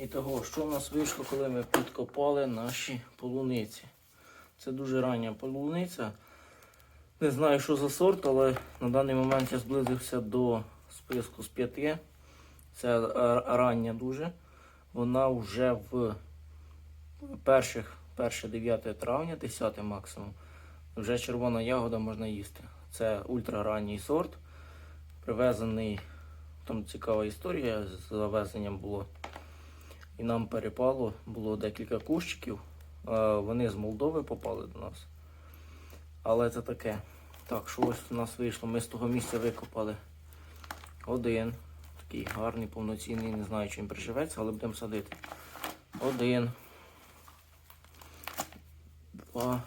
І того, що в нас вийшло, коли ми підкопали наші полуниці. Це дуже рання полуниця. Не знаю, що за сорт, але на даний момент я зблизився до списку з п'яти. Це рання дуже. Вона вже в перших, 1-9 травня, 10 максимум, вже червона ягода можна їсти. Це ультраранній сорт. Привезений, там цікава історія з завезенням було. І нам перепало, було декілька кущиків. Вони з Молдови попали до нас. Але це таке. Так, що ось у нас вийшло? Ми з того місця викопали один. Такий гарний, повноцінний, не знаю, чим приживеться, але будемо садити. Один. Два.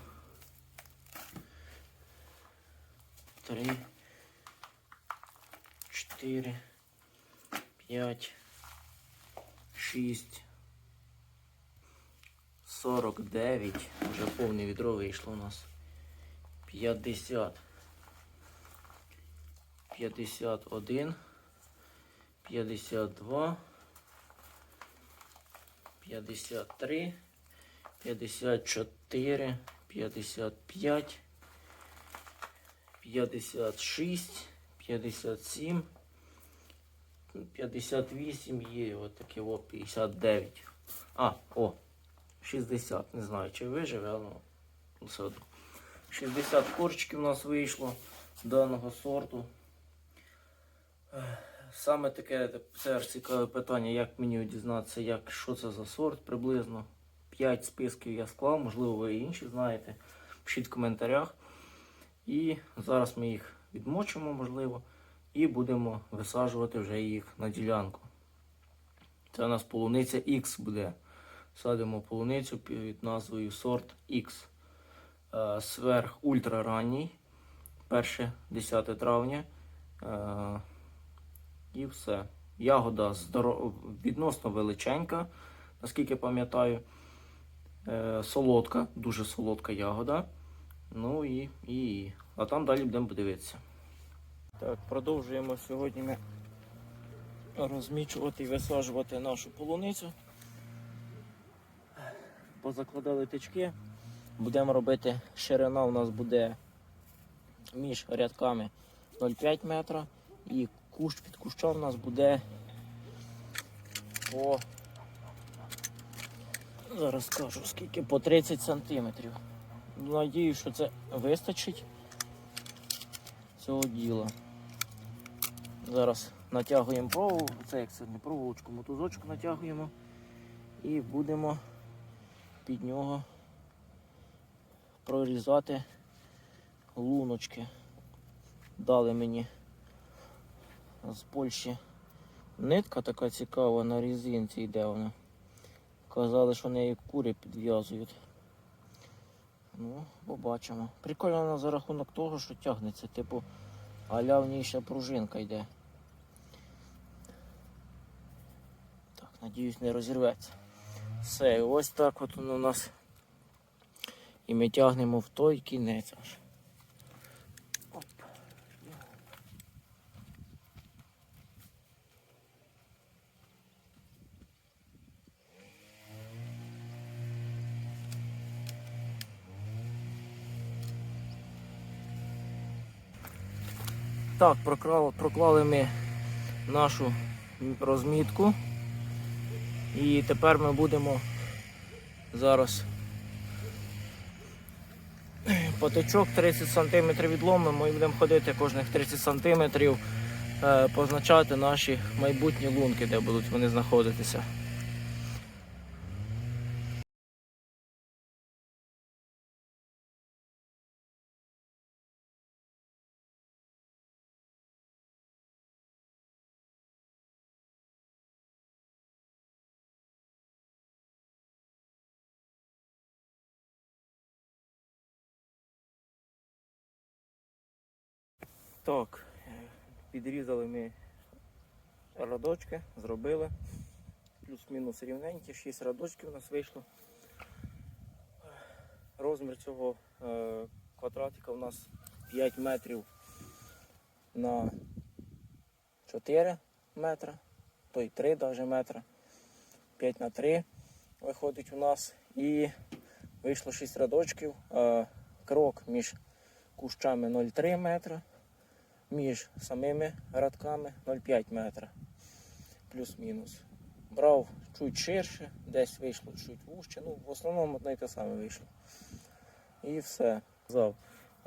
Три. Чотири. П'ять. Шість. 49. Вже повне відро вийшло у нас. 50. 51. 52. 53. 54. 55. 56. 57. 58 є, от таке о, 59. А, о, 60. Не знаю, чи виживе, але ну, все одно. 60 корчиків у нас вийшло даного сорту. Саме таке тепер цікаве питання, як мені дізнатися, як, що це за сорт приблизно. 5 списків я склав, можливо, ви інші знаєте. Пишіть в коментарях. І зараз ми їх відмочимо, можливо, і будемо висаджувати вже їх на ділянку. Це у нас полуниця X буде. Садимо полуницю під назвою сорт X. Е, Сверх ультраранній. Перше 10 травня. Е, І все. Ягода відносно величенька, наскільки пам'ятаю. Е, Солодка, дуже солодка ягода. Ну і, і. А там далі будемо подивитися. Так, продовжуємо сьогодні ми розмічувати і висаджувати нашу полуницю. Позакладали тички. Будемо робити ширина у нас буде між рядками 0,5 метра і кущ під кущом у нас буде по зараз скажу скільки по 30 сантиметрів. Надію, що це вистачить цього діла. Зараз натягуємо проволоку, це як це не проволочку, мотузочку натягуємо і будемо під нього прорізати луночки. Дали мені з Польщі нитка така цікава на різинці йде вона. Казали, що неї кури підв'язують. Ну, побачимо. Прикольно вона за рахунок того, що тягнеться, типу, аля в ній ще пружинка йде. Так, надіюсь, не розірветься. Все, ось так от воно у нас. І ми тягнемо в той кінець аж. Так, проклали, проклали ми нашу розмітку. І тепер ми будемо зараз патичок 30 см відломимо і будемо ходити кожних 30 см, е, позначати наші майбутні лунки, де будуть вони знаходитися. Так, підрізали ми радочки, зробили. Плюс-мінус рівненькі, 6 радочків у нас вийшло. Розмір цього е, квадратика у нас 5 метрів на 4 метри, то й 3 навіть метра. 5 на 3 виходить у нас. І вийшло 6 рядочків. Е, Крок між кущами 0,3 метра, між самими радками 0,5 метра. Плюс-мінус. Брав чуть ширше, десь вийшло чуть вужче. Ну, в основному одне й те саме вийшло. І все.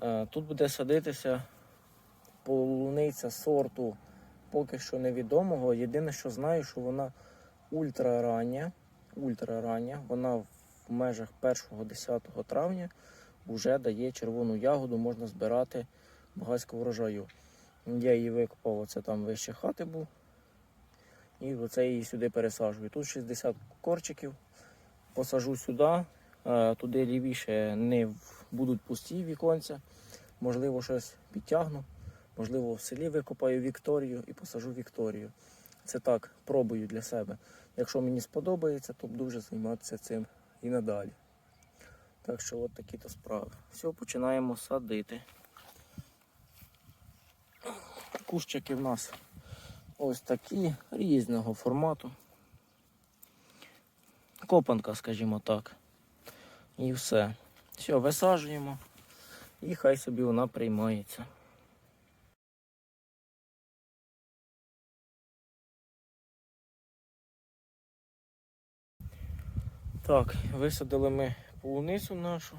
Е, Тут буде садитися полуниця сорту поки що невідомого. Єдине, що знаю, що вона ультрарання. Ультрарання. Вона в межах 1-10 травня вже дає червону ягоду, можна збирати багатського врожаю. Я її викопав, оце там вище хати був. І оце її сюди пересаджую. Тут 60 корчиків. Посажу сюди, е, туди лівіше не будуть пусті віконця. Можливо, щось підтягну. Можливо, в селі викопаю Вікторію і посажу Вікторію. Це так, пробую для себе. Якщо мені сподобається, то буду вже займатися цим і надалі. Так що от такі то справи. Все, починаємо садити кущики в нас ось такі, різного формату. Копанка, скажімо так. І все. Все, висаджуємо і хай собі вона приймається. Так, висадили ми полуницю нашу.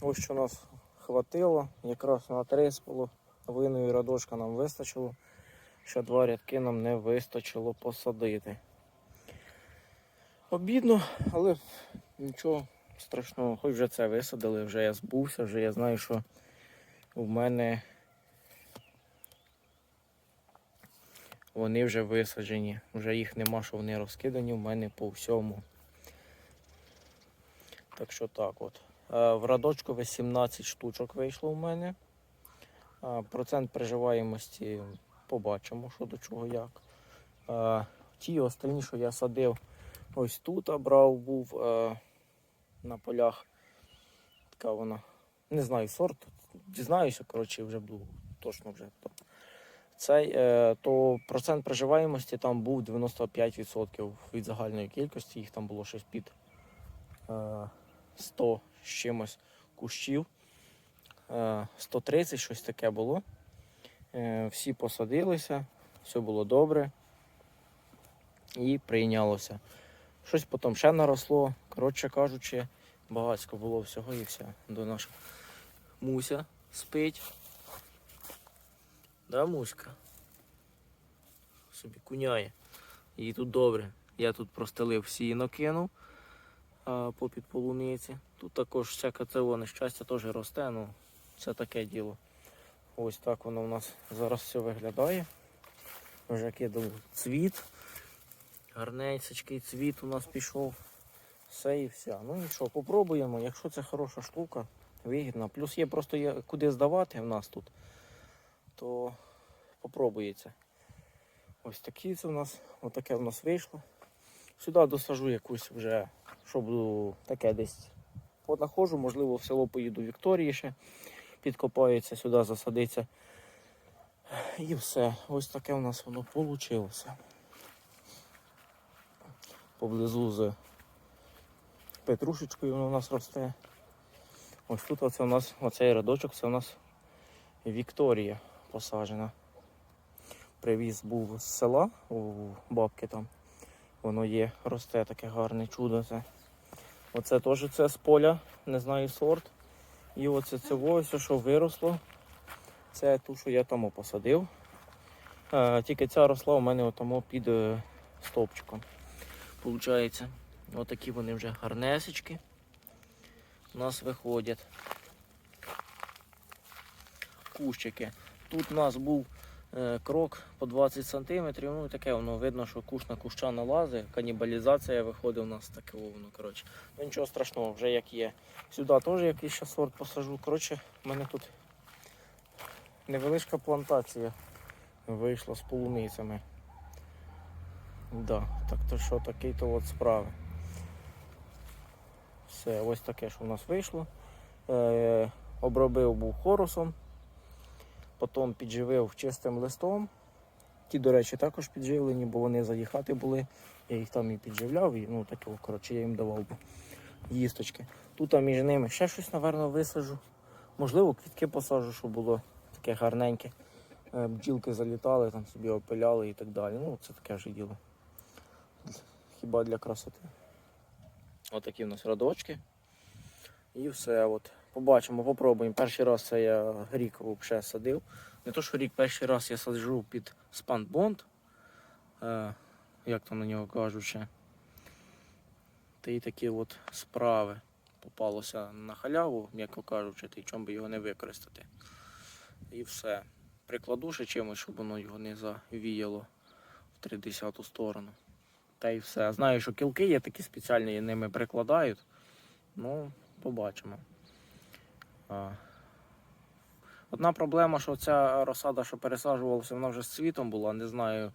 Ось що нас хватило, якраз на 3,5 виною радошка нам вистачило, ще два рядки нам не вистачило посадити. Обідно, але нічого страшного, хоч вже це висадили, вже я збувся, вже я знаю, що в мене вони вже висаджені, вже їх нема, що вони розкидані в мене по всьому. Так що так от. Е, в радочку 18 штучок вийшло в мене. Е, Процент приживаємості побачимо, що до чого як. Е, Ті останні, що я садив ось тут, а брав був е, на полях. Така вона. Не знаю сорт. Дізнаюся, коротше, вже буду точно вже. Цей, е, то процент приживаємості там був 95% від загальної кількості, їх там було щось під е, 100 з чимось кущів. Е, 130 щось таке було. Е, Всі посадилися, все було добре і прийнялося. Щось потім ще наросло. Коротше кажучи, багатько було всього і все. До наша Муся спить. Да, Муська? Собі куняє. Їй тут добре. Я тут простелив сіно кинув а, попід полуниці. Тут також всяке це воно щастя теж росте, ну це таке діло. Ось так воно у нас зараз все виглядає. Вже кидав цвіт. Гарненький цвіт у нас пішов. Все і все. Ну і що, попробуємо. Якщо це хороша штука, вигідна. Плюс є просто є куди здавати в нас тут, то попробується. Ось такі це в нас, отаке в нас вийшло. Сюди досажу якусь вже, що буду таке десь понаходжу, можливо, в село поїду Вікторії ще, підкопається, сюди засадиться. І все. Ось таке у нас воно вийшло. Поблизу з петрушечкою воно у нас росте. Ось тут оце у нас, оцей рядочок, це у нас Вікторія посаджена. Привіз був з села у бабки там. Воно є, росте таке гарне чудо. Це. Оце теж це з поля, не знаю сорт. І оце це ось, що виросло. Це ту, що я тому посадив. Е, тільки ця росла у мене отому під е, стовпчиком. Получається, отакі вони вже гарнесечки у нас виходять. Кущики. Тут у нас був крок по 20 см, ну і таке воно видно, що куш на куща налазить, канібалізація виходить у нас таке воно. коротше. Ну нічого страшного, вже як є. Сюди теж якийсь ще сорт посажу. Коротше, в мене тут невеличка плантація вийшла з полуницями. Да, так то що такий то от справи. Все, ось таке, що у нас вийшло. Е, обробив був хорусом, потім підживив чистим листом Ті, до речі, також підживлені, бо вони заїхати були. Я їх там і підживляв, і ну таке, коротше, я їм давав би їсточки. Тут а між ними ще щось, напевно, висажу. Можливо, квітки посажу, щоб було таке гарненьке. Е, Бджілки залітали, там собі опиляли і так далі. Ну, це таке вже діло. Хіба для красоти. Отакі в нас радочки. І все. От. Побачимо, попробуємо. Перший раз це я рік взагалі садив. Не то, що рік перший раз я саджу під спанбонд. Е, як там на нього кажуть ще. Та й такі от справи. Попалося на халяву, м'яко кажучи, й чому би його не використати. І все. Прикладу ще чимось, щоб воно його не завіяло в 30-ту сторону. Та й все. Знаю, що кілки є такі спеціальні, і ними прикладають. Ну, побачимо. Одна проблема, що ця розсада, що пересаджувалася, вона вже з цвітом була. Не знаю,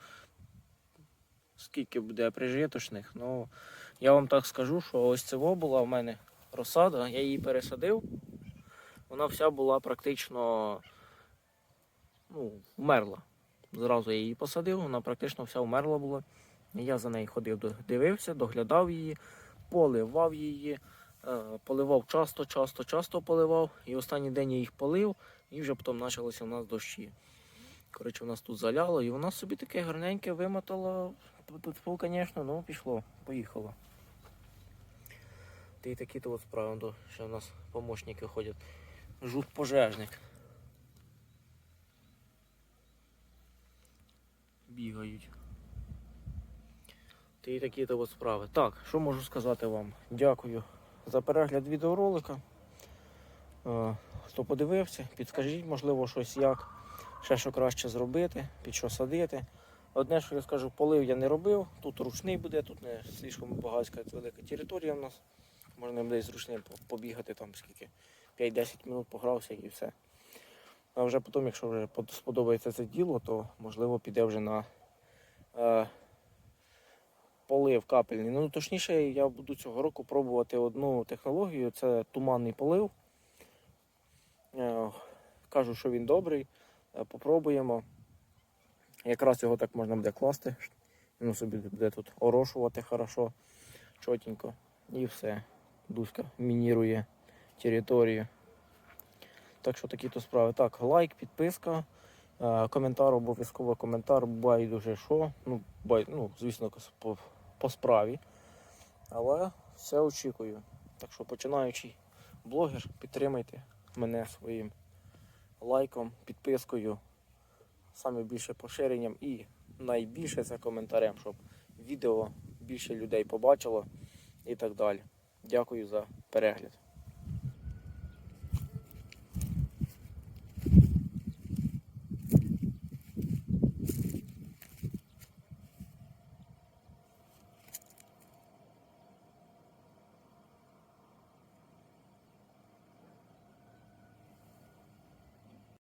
скільки буде прижиточних. Ну, я вам так скажу, що ось цього була в мене розсада, я її пересадив. Вона вся була практично ну, вмерла. Зразу я її посадив, вона практично вся вмерла була. Я за нею ходив, дивився, доглядав її, поливав її, поливав часто, часто, часто поливав. І останній день я їх полив, і вже потім почалися у нас дощі. Коротше, у нас тут заляло, і вона собі таке гарненьке вимотала. Тут, звісно, ну пішло, поїхало. Та й такі то от справи, ще у нас помощники ходять. Жут пожежник. Бігають. Та й такі то от справи. Так, що можу сказати вам? Дякую за перегляд відеоролика. Е, Хто подивився, підскажіть, можливо, щось як, ще що краще зробити, під що садити. Одне, що я скажу, полив я не робив, тут ручний буде, тут не слишком багатська велика територія в нас. Можна буде з ручним побігати там скільки 5-10 минут погрався і все. А вже потім, якщо вже сподобається це діло, то можливо піде вже на е, полив капельний. Ну, точніше, я буду цього року пробувати одну технологію, це туманний полив. Е, Кажу, що він добрий. Е, Попробуємо. Якраз його так можна буде класти. Він собі буде тут орошувати хорошо, чотенько. І все. Дуська мінірує територію. Так що такі то справи. Так, лайк, підписка, е, коментар, обов'язково коментар, байдуже що. Ну, бай, ну, звісно, по справі. Але все очікую. Так що починаючий блогер, підтримайте мене своїм лайком, підпискою, саме більше поширенням і найбільше це коментарем, щоб відео більше людей побачило і так далі. Дякую за перегляд.